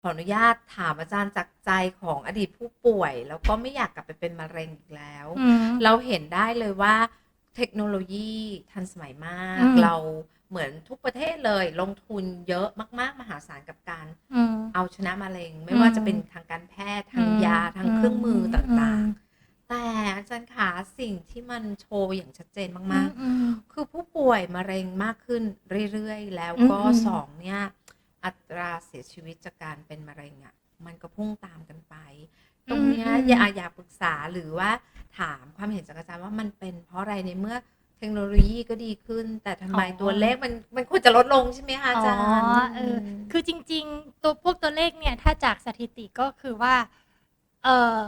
ขออนุญาตถามอาจารย์จากใจของอดีตผู้ป่วย แล้วก็ไม่อยากกลับไปเป็นมะเร็งอีกแล้วอืมเราเห็นได้เลยว่าเทคโนโลยีทันสมัยมากอืมเราเหมือนทุกประเทศเลยลงทุนเยอะมาก ๆ มหาศาลกับการอืมเอาชนะมะเร็ง ไม่อืมว่าจะเป็นทางการแพทย์ทางอืมยาทางเครื่องมืออมต่างอืมๆแต่อาจารย์ขาสิ่งที่มันโชว์อย่างชัดเจนมากอืมๆคือผู้ป่วยมะเร็งมากขึ้นเรื่อย ๆ แล้วก็อืมสองเนี่ย อัตราเสียชีวิตจากการเป็นมะเร็งอะ มันก็พุ่งตามกันไป ตรงเนี้ยอืมอยากอยากปรึกษาหรือว่าถามความเห็นจากอาจารย์ว่ามันเป็นเพราะอะไรในเมื่อเทคโนโลยีก็ดีขึ้น แต่ทำไมอ๋อตัวเลขมันมันควรจะลดลงใช่ไหมคะอาจารย์อ๋อเออคือจริง ๆ ตัวพวกตัวเลขเนี่ย ถ้าจากสถิติก็คือว่า เออ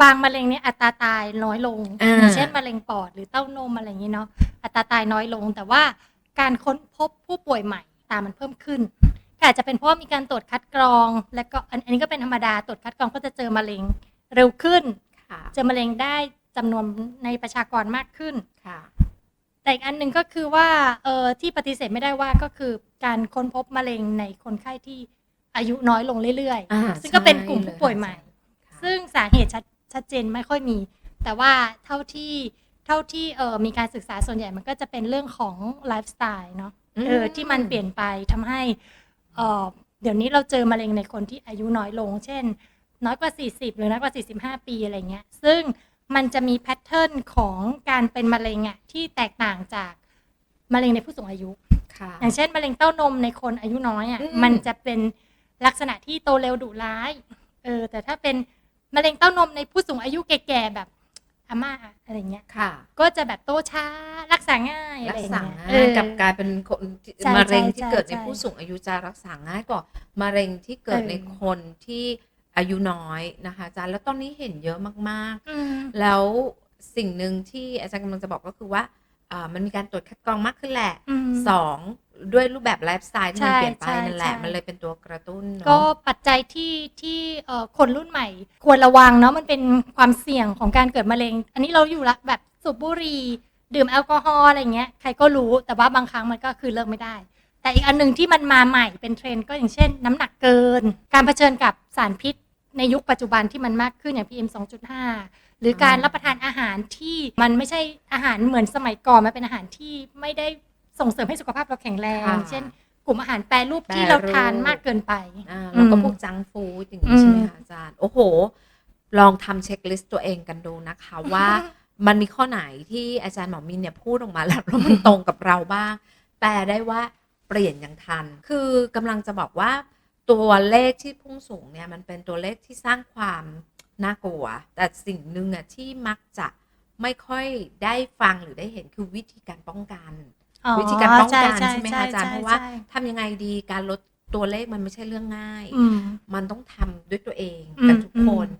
บางมะเร็งเนี่ยอัตราตายน้อยลงอ่าอย่างเช่นมะเร็งปอดหรือเต้านมอะไรอย่างนี้เนาะอัตราตายน้อยลง แต่ว่าการค้นพบผู้ป่วยใหม่ตามมันเพิ่มขึ้น ก็อาจจะเป็นเพราะว่ามีการตรวจคัดกรอง และก็อันอันนี้ก็เป็นธรรมดาตรวจคัดกรองก็จะเจอมะเร็งเร็วขึ้น ค่ะเจอมะเร็งได้จำนวนในประชากรมากขึ้น ค่ะ แต่อีกอันหนึ่งก็คือว่าเออที่ปฏิเสธไม่ได้ว่าก็คือการค้นพบมะเร็งในคนไข้ที่อายุน้อยลงเรื่อยอ่าๆ ซึ่งก็เป็นใช่กลุ่มผู้ป่วยใหม่ค่ะ ซึ่งสาเหตุชัดชัดเจนไม่ค่อยมี แต่ว่าเท่าที่เท่าที่เออมีการศึกษาส่วนใหญ่มันก็จะเป็นเรื่องของไลฟ์สไตล์เนาะ เออที่มันเปลี่ยนไปทำให้ เออเดี๋ยวนี้เราเจอมะเร็งในคนที่อายุน้อยลง เช่น น้อยกว่า 40 หรือน้อยกว่า 45 ปีอะไรเงี้ย ซึ่งมันจะมีแพทเทิร์นของการเป็นมะเร็งอะที่แตกต่างจากมะเร็งในผู้สูงอายุ ค่ะ อย่างเช่น มะเร็งเต้านมในคนอายุน้อยอะ อืม มันจะเป็นลักษณะที่โตเร็วดุร้าย เออ แต่ถ้าเป็นมะเร็งเต้านมในผู้สูงอายุแก่ๆแบบ อาม่าอะไรเงี้ยค่ะ ก็จะแบบโตช้ารักษาง่ายอะรัไรกอย่างษาเงี้ยง่าเอยอกับกลายเป็นคนที่ใช่มะเร็งที่ใช่เกิดในใช่ผู้สูงอายุจะรักษาง่ายกว่ามะเร็งที่เกิดเออในคนที่อายุน้อยนะคะอาจารย์แล้วตอนนี้เห็นเยอะมากอืมๆแล้วสิ่งหนึ่งที่อาจารย์กำลังจะบอกก็คือว่าอ่ามันมีการตรวจคัดกรองมากขึ้นแหละอืมสอง ด้วยรูปแบบไลฟ์สไตล์ที่มันใช่เปลี่ยนไปใช่นั่นแหละใช่มันเลยเป็นตัวกระตุ้นเนอะก็ปัจจัยที่ที่เอ่อคนรุ่นใหม่ ควรระวังเนาะมันเป็นความเสี่ยงของการเกิดมะเร็ง อันนี้เราอยู่ละแบบสูบบุหรี่ดื่มแอลกอฮอล์อะไรเงี้ยใครก็รู้แต่ว่าบางครั้งมันก็คือเลิกไม่ได้ แต่อีกอันหนึ่งที่มันมาใหม่เป็นเทรนด์ก็อย่างเช่น น้ำหนักเกิน การเผชิญกับสารพิษ ในยุคปัจจุบันที่มันมากขึ้นอย่าง PM 2.5 หรือการรับประทานอาหารที่มันไม่ใช่อาหารเหมือนสมัยก่อนมันเป็นอาหารที่ไม่ได้ ส่งเสริมให้สุขภาพเราแข็งแรง ค่ะ เช่น กลุ่มอาหารแปรรูปที่แปรรูปเราทานมากเกินไป อ่าแล้วก็อืมพวกจังก์ฟู้ดอย่างนี้ใช่ไหมอืมคะอาจารย์ โอ้โห ลองทำเช็คลิสต์ตัวเองกันดูนะคะว่า มันมีข้อไหนที่อาจารย์หมอมินเนี่ยพูดออกมาแล้วแล้วมันตรงกับเราบ้างแต่ได้ว่าเปลี่ยนอย่างทัน คือกำลังจะบอกว่าตัวเลขที่พุ่งสูงเนี่ยมันเป็นตัวเลขที่สร้างความน่ากลัว แต่สิ่งหนึ่งอะที่มักจะไม่ค่อยได้ฟังหรือได้เห็นคือวิธีการป้องกันอ๋อ วิธีการป้องกันใช่ใช่ไหมใช่คะอาจารย์ใช่เพราะว่าใช่ทำยังไงดีการลดตัวเลขมันไม่ใช่เรื่องง่ายอืมมันต้องทำด้วยตัวเองอืมกันทุกคนอืม